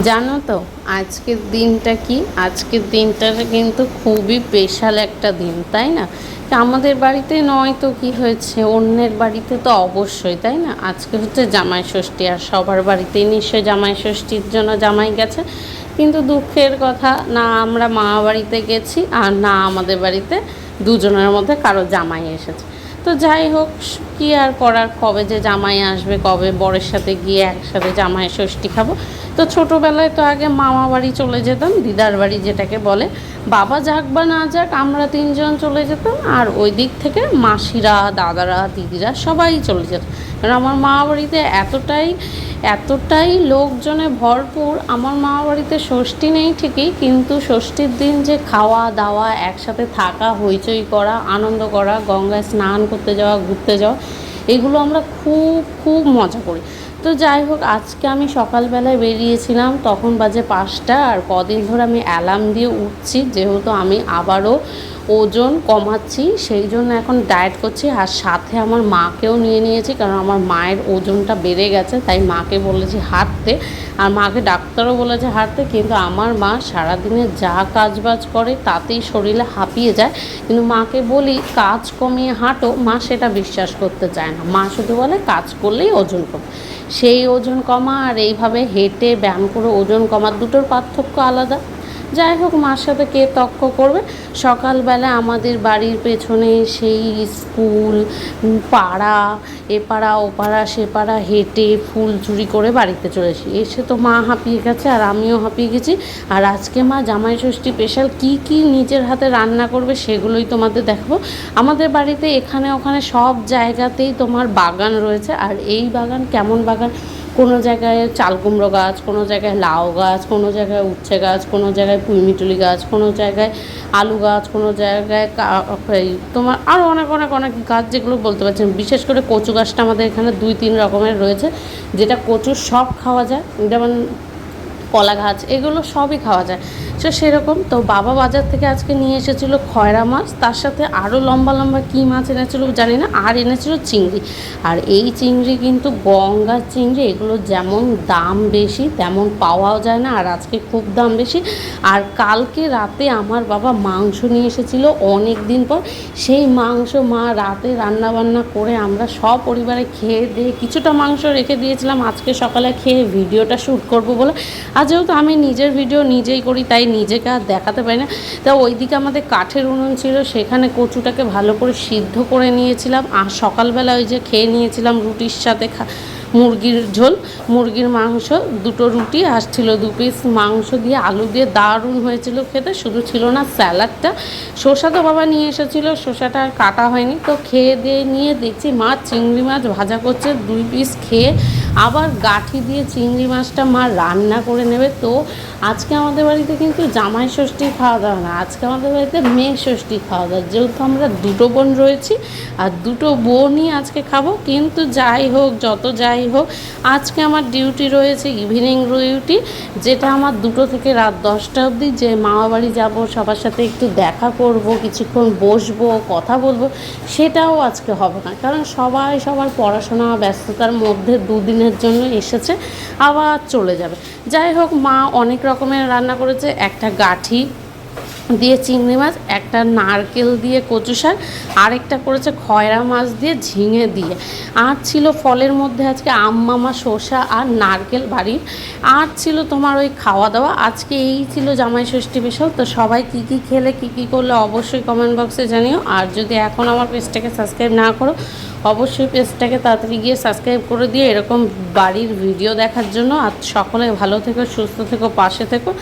জানো তো, আজকের দিনটা কি? আজকের দিনটা কিন্তু খুবই স্পেশাল একটা দিন, তাই না? আমাদের বাড়িতে নয় তো কি হয়েছে? অন্যের বাড়িতে তো অবশ্যই, তাই না? আজকে হচ্ছে জামাই ষষ্ঠী, আর সবার বাড়িতেই নিশ্চয়ই জামাই ষষ্ঠীর জন্য জামাই গেছে। কিন্তু দুঃখের কথা, না আমরা মা বাড়িতে গেছি, আর না আমাদের বাড়িতে দুজনের মধ্যে কারও জামাই এসেছে। তো যাই হোক, কি আর করার? কবে যে জামাই আসবে, কবে বরের সাথে গিয়ে একসাথে জামাই ষষ্ঠী খাব? তো ছোটোবেলায় তো আগে মামা বাড়ি চলে যেতাম, দিদার বাড়ি যেটাকে বলে। বাবা যাক বা না যাক, আমরা তিনজন চলে যেতাম, আর ওই দিক থেকে মাসিরা, দাদারা, দিদিরা সবাই চলে যেত। কারণ আমার মা বাড়িতে এতটাই এতটাই লোকজনে ভরপুর। আমার মা বাড়িতে ষষ্ঠী নেই ঠিকই, কিন্তু ষষ্ঠীর দিন যে খাওয়া দাওয়া, একসাথে থাকা, হইচই করা, আনন্দ করা, গঙ্গায় স্নান করতে যাওয়া, ঘুরতে যাওয়া, এগুলো আমরা খুব খুব মজা করি। তো যাই হোক, আজকে আমি সকালবেলায় বেরিয়েছিলাম, তখন বাজে পাঁচটা, আর কদিন ধরে আমি অ্যালার্ম দিয়ে উঠছি, যেহেতু আমি আবারও ওজন কমাচ্ছি, সেই জন্য এখন ডায়েট করছি। আর সাথে আমার মাকেও নিয়ে নিয়েছি, কারণ আমার মায়ের ওজনটা বেড়ে গেছে, তাই মাকে বলেছি হাঁটতে। আর মাকে ডাক্তারও বলেছে হাঁটতে, কিন্তু আমার মা সারাদিনে যা কাজ বাজ করে তাতেই শরীরে হাঁপিয়ে যায়। কিন্তু মাকে বলি, কাজ কমিয়ে হাঁটো, মা সেটা বিশ্বাস করতে চায় না। মা শুধু বলে, কাজ করলেই ওজন কমে। সেই ওজন কমা, আর এইভাবে হেঁটে ব্যায়াম করে ওজন কমার দুটোর পার্থক্য আলাদা। যাই হোক, মার সাথে কে তক্ক করবে? সকালবেলা আমাদের বাড়ির পেছনে সেই স্কুল পাড়া, এ পাড়া, ও পাড়া, সে পাড়া হেঁটে ফুল চুরি করে বাড়িতে চলেছি এসে তো মা হাঁপিয়ে গেছে আর আমিও হাঁপিয়ে গেছি। আর আজকে মা জামাই ষষ্ঠী স্পেশাল কী কী নিজের হাতে রান্না করবে সেগুলোই তোমাদের দেখাবো। আমাদের বাড়িতে এখানে ওখানে সব জায়গাতেই তোমার বাগান রয়েছে। আর এই বাগান কেমন বাগান? কোনো জায়গায় চালকুমড়ো গাছ, কোনো জায়গায় লাউ গাছ, কোনো জায়গায় উচ্ছে গাছ, কোনো জায়গায় পুঁইমিটুলি গাছ, কোনো জায়গায় আলু গাছ, কোনো জায়গায় তোমার আরও অনেক অনেক অনেক গাছ যেগুলো বলতে পারছেন বিশেষ করে কচু গাছটা আমাদের এখানে দুই, তিন রকমের রয়েছে। যেটা কচুর সব খাওয়া যায়। যেমন কলা গাছ এগুলো সবই খাওয়া যায়। তো সেরকম, তো বাবা বাজার থেকে আজকে নিয়ে এসেছিল খয়রা মাছ, তার সাথে আরও লম্বা লম্বা কী মাছ এনেছিল জানি না, আর এনেছিল চিংড়ি। আর এই চিংড়ি কিন্তু গঙ্গার চিংড়ি, এগুলো যেমন দাম বেশি, তেমন পাওয়াও যায় না, আর আজকে খুব দাম বেশি। আর কালকে রাতে আমার বাবা মাংস নিয়ে এসেছিল অনেক দিন পর। সেই মাংস মা রাতে রান্না বান্না করে আমরা সব পরিবারে খেয়ে দিয়ে কিছুটা মাংস রেখে দিয়েছিলাম। আজকে সকালে খেয়ে ভিডিওটা শ্যুট করব বলে। আর যেহেতু আমি নিজের ভিডিও নিজেই করি, তাই নিজেকে আর দেখাতে পারি না। তা ওইদিকে আমাদের কাঠের উনুন ছিল, সেখানে কচুটাকে ভালো করে সিদ্ধ করে নিয়েছিলাম। আর সকালবেলা ওই যে খেয়ে নিয়েছিলাম রুটির সাথে খা মুরগির ঝোল, মুরগির মাংস, দুটো রুটি, আর ছিল দু পিস মাংস দিয়ে আলু দিয়ে দারুণ হয়েছিল খেতে। শুধু ছিল না স্যালাডটা। শসা তো বাবা নিয়ে এসেছিল, শসাটা আর কাটা হয়নি। তো খেয়ে দিয়ে নিয়ে দেখছি মাছ চিংড়ি মাছ ভাজা করছে, দুই পিস খেয়ে আবার গাঠি দিয়ে চিংড়ি মাছটা মা রান্না করে নেবে। তো আজকে আমাদের বাড়িতে কিন্তু জামাই ষষ্ঠী খাওয়া দাওয়া না, আজকে আমাদের বাড়িতে মেয়ে ষষ্ঠী খাওয়া দাওয়া। যেহেতু আমরা দুটো বোন রয়েছি আর দুটো বোনই আজকে খাব, কিন্তু যাই হোক, যত যাই হোক, আজকে আমার ডিউটি রয়েছে ইভিনিং ডিউটি, যেটা আমার দুটো থেকে রাত দশটা অবধি। যে মামা বাড়ি যাব, সবার সাথে একটু দেখা করব, কিছুক্ষণ বসবো, কথা বলব, সেটাও আজকে হবে না। কারণ সবাই সবার পড়াশোনা, ব্যস্ততার মধ্যে দুদিনের জন্য এসেছে, আবার চলে যাবে। যাই হোক, মা অনেক রকমের রান্না করেছে, একটা গাঠি দিয়ে চিংড়ি মাছ, একটা নারকেল দিয়ে কচু শাক, আরেকটা করেছে খয়রা মাছ দিয়ে ঝিঙে দিয়ে। আর ছিল ফলের মধ্যে আজকে আম, মামা, শসা আর নারকেল বাড়ির। আর ছিল তোমার ওই খাওয়া দাওয়া। আজকে এই ছিল জামাই ষষ্ঠী বিশাল তো সবাই কী কী খেলে, কী কী করলে অবশ্যই কমেন্ট বক্সে জানিও। আর যদি এখন আমার পেজটাকে সাবস্ক্রাইব না করো, অবশ্যই পেজটাকে তাড়াতাড়ি গিয়ে সাবস্ক্রাইব করে দিয়ে এরকম বাড়ির ভিডিও দেখার জন্য। আর সকলে ভালো থেকো, সুস্থ থেকো, পাশে থেকো।